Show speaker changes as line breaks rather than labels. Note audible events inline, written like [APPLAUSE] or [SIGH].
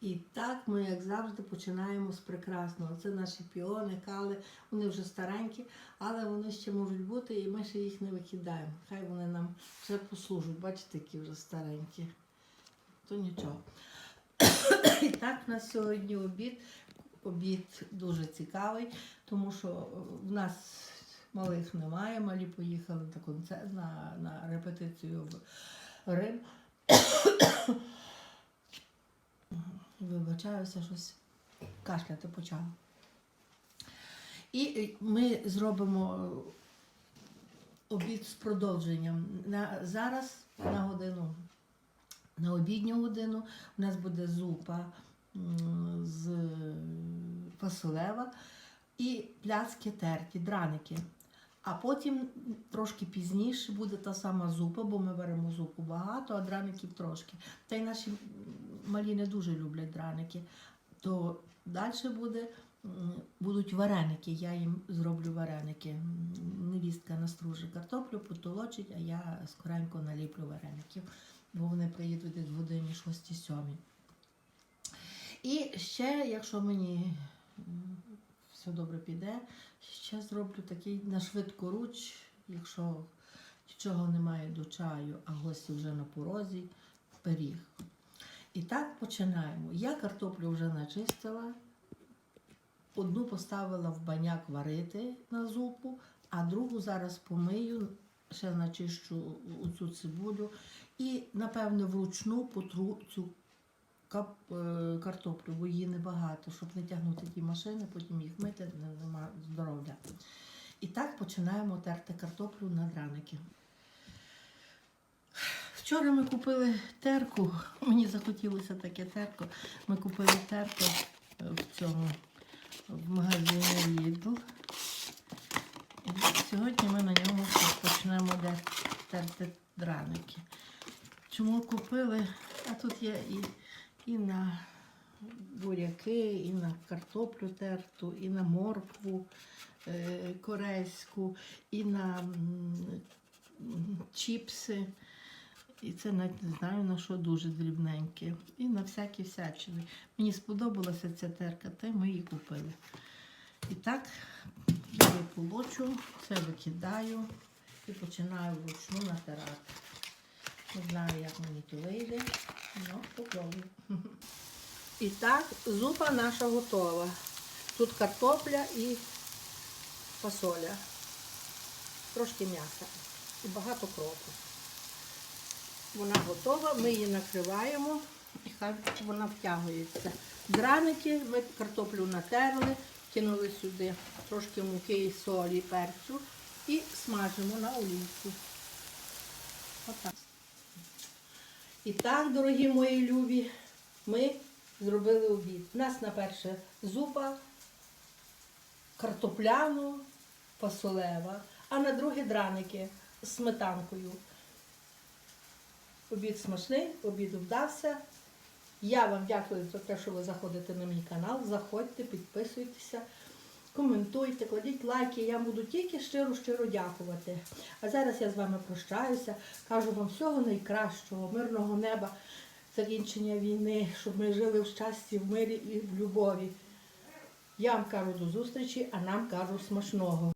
І так ми, як завжди, починаємо з прекрасного. Це наші піони, кали, вони вже старенькі, але вони ще можуть бути, і ми ще їх не викидаємо. Хай вони нам ще послужать. Бачите, які вже старенькі. То нічого. [COUGHS] І так, у нас сьогодні обід. Обід дуже цікавий, тому що е, в нас малих немає. Малі поїхали на концерт на, на репетицію в Рим. Вибачаюся, щось кашляти почала. І е, ми зробимо е, обід з продовженням. На, зараз на годину, на обідню годину у нас буде зупа з фасолева і пляцки терті, драники. А потім трошки пізніше буде та сама зупа, бо ми беремо зупу багато, а драників трошки. Та й наші малі не дуже люблять драники. То далі буде, будуть вареники. Я їм зроблю вареники. Невістка настружить картоплю, потолочить, а я скоренько наліплю вареників, бо вони приїдуть в годині 6-7. І ще, якщо мені все добре піде, ще зроблю такий на швидкоруч, якщо нічого немає до чаю, а гості вже на порозі, пиріг. І так починаємо. Я картоплю вже начистила, одну поставила в баняк варити на зупу, а другу зараз помию, ще начищу цю цибулю і, напевне, вручну потру цю е, картоплю, бо її небагато, щоб не тягнути ті машини, потім їх мити, не- нема здоров'я. І так починаємо терти картоплю на драники. Вчора ми купили терку. Мені захотілося таке терко. Ми купили терку в цьому в магазині Lidl. І сьогодні ми на ньому почнемо терти драники. Чому купили? А тут є і, і на буряки, і на картоплю терту, і на моркву е, корейську, і на чіпси. І це навіть не знаю на що дуже дрібненьке. І на всякі всячини. Мені сподобалася ця терка, та ми її купили. І так, я полочу, це викидаю і починаю вручну натирати. Не знаю, як мені то вийде, але попробую. [LAUGHS] І так, зупа наша готова. Тут картопля і фасоля. Трошки м'яса і багато кропу. Вона готова, ми її накриваємо і хай вона втягується. Драники, ми картоплю натерли, кинули сюди трошки муки, солі, перцю і смажимо на олійці. Отак. І так, дорогі мої любі, ми зробили обід. У нас на перше зупа картопляно фасолева, а на друге драники з сметанкою. Обід смачний, обід вдався. Я вам дякую за те, що ви заходите на мій канал. Заходьте, підписуйтеся, коментуйте, кладіть лайки. Я буду тільки щиро-щиро дякувати. А зараз я з вами прощаюся. Кажу вам всього найкращого, мирного неба, закінчення війни, щоб ми жили в щасті, в мирі і в любові. Я вам кажу до зустрічі, а нам кажу смачного.